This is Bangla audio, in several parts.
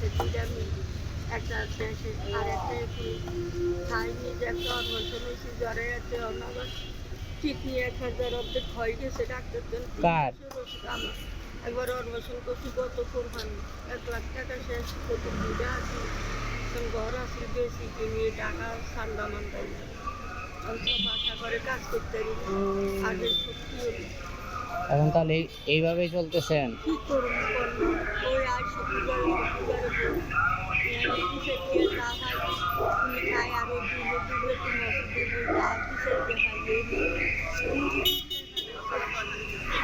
আছে মেয়ে একটা আছে আর একটা একটা হয়েছে জ্বরে আছে অনাগত কিডনি এক হাজার অর্ধেক গেছে ডাক্তার কার? একবার করছি কত কোরবানি এক লাখ টাকা শেষ কত দুইটা আছে ঘর বেশি কিনে টাকা ঠান্ডা মান্ডা বাসা করে কাজ করতে। আগে সত্যি এখন তাহলে এই- এইভাবেই চলতেছেন? কি করব আর শুক্রবার শুক্রবার কিসের দিয়ে না খাই তুমি খাই আরও দিলে দিলে তুমি দিলে না কিসের দিয়ে খাই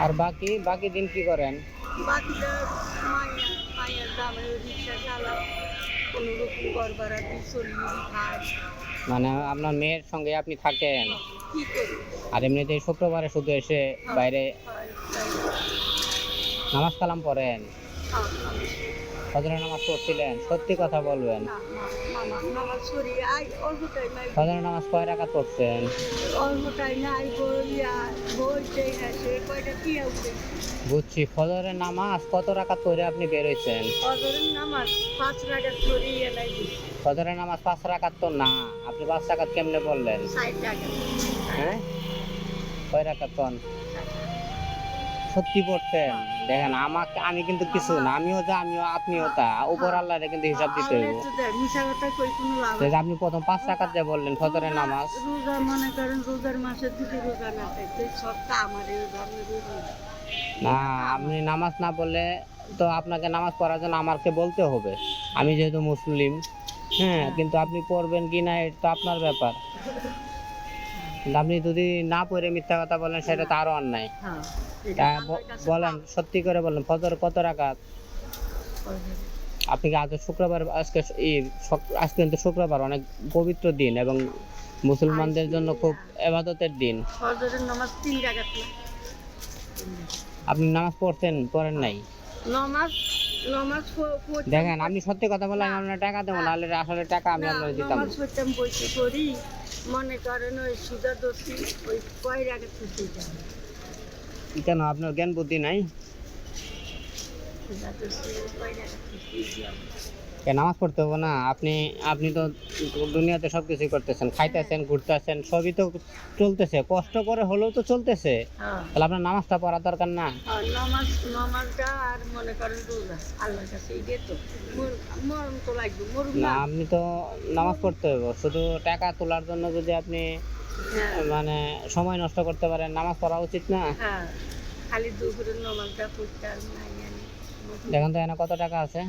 আর বাকি বাকি দিন কি করেন? মায়ের দামে রিক্সা কোনো রকম মানে আপনার মেয়ের সঙ্গে আপনি থাকেন? আর এমনিতে শুক্রবারে শুধু এসে বাইরে নামাজ কালাম পড়েন? খাও। নামাজ পড়ছিলেন সত্যি কথা বলবেন? ফজরের নামাজ কয় রাকাত পড়ছেন? বুঝছি ফজরের নামাজ কত রাকাত পড়ে আপনি বেরোইছেন ফজরের নামাজ পাঁচ রাকাত তো না আপনি পাঁচ রাকাত কেমনে বললেন হ্যাঁ? কয় কন সত্যি পড়তেন দেখেন আমাকে আমি কিন্তু কিছু না আমিও যা আমিও আপনিও তা। উপর আল্লাহ কিন্তু হিসাব দিতে যে আপনি প্রথম পাঁচ রাকাত যে বললেন ফজরের নামাজ। রোজা মনে করেন রোজার মাসে যদি রোজা না থাকতে সবটা আমার না। আপনি নামাজ না বললে তো আপনাকে নামাজ পড়ার জন্য আমাকে বলতে হবে। আমি যেহেতু মুসলিম হ্যাঁ কিন্তু আপনি পড়বেন কি না এটা তো আপনার ব্যাপার। আপনি যদি না পড়ে মিথ্যা কথা বলেন সেটা তো আরও অন্যায়। হ্যাঁ। বলেন সত্যি করে বলেন ফজর কত রাকাত? আপনি কি আজ শুক্রবার আজকে আজকে কিন্তু শুক্রবার অনেক পবিত্র দিন এবং মুসলমানদের জন্য খুব এবাদতের দিন। ফজরের নামাজ তিন টাকা আপনি নামাজ পড়ছেন পড়েন নাই? নামাজ নামাজ দেখেন আপনি সত্যি কথা বললেন আমি আপনার টাকা দেবো নাহলে আসলে টাকা আমি দিতাম নামাজ পড়তাম বসে করি মনে করেন ওই সুদা দোষী ওই কয় কেন আপনার জ্ঞান বুদ্ধি নাই? নামাজ পড়তে হবে না আপনি আপনি তো দুনিয়াতে সব কিছুই করতেছেন খাইতেছেন ঘুরতেছেন সবই তো চলতেছে কষ্ট করে হলেও তো চলতেছে। হ্যাঁ। তাহলে আপনার নামাজটা পড়ার দরকার না? আর নামাজ নামাজটা আর মনে করেন আল্লাহর কাছে তো। মরণ তো লাগবে না আপনি তো নামাজ পড়তে হবে শুধু টাকা তোলার জন্য যদি আপনি মানে সময় নষ্ট করতে পারেন নামাজ পড়া উচিত না। হ্যাঁ খালি দুপুরের নামাজটা পড়তে আর দেখেন তো এখানে কত টাকা আছে।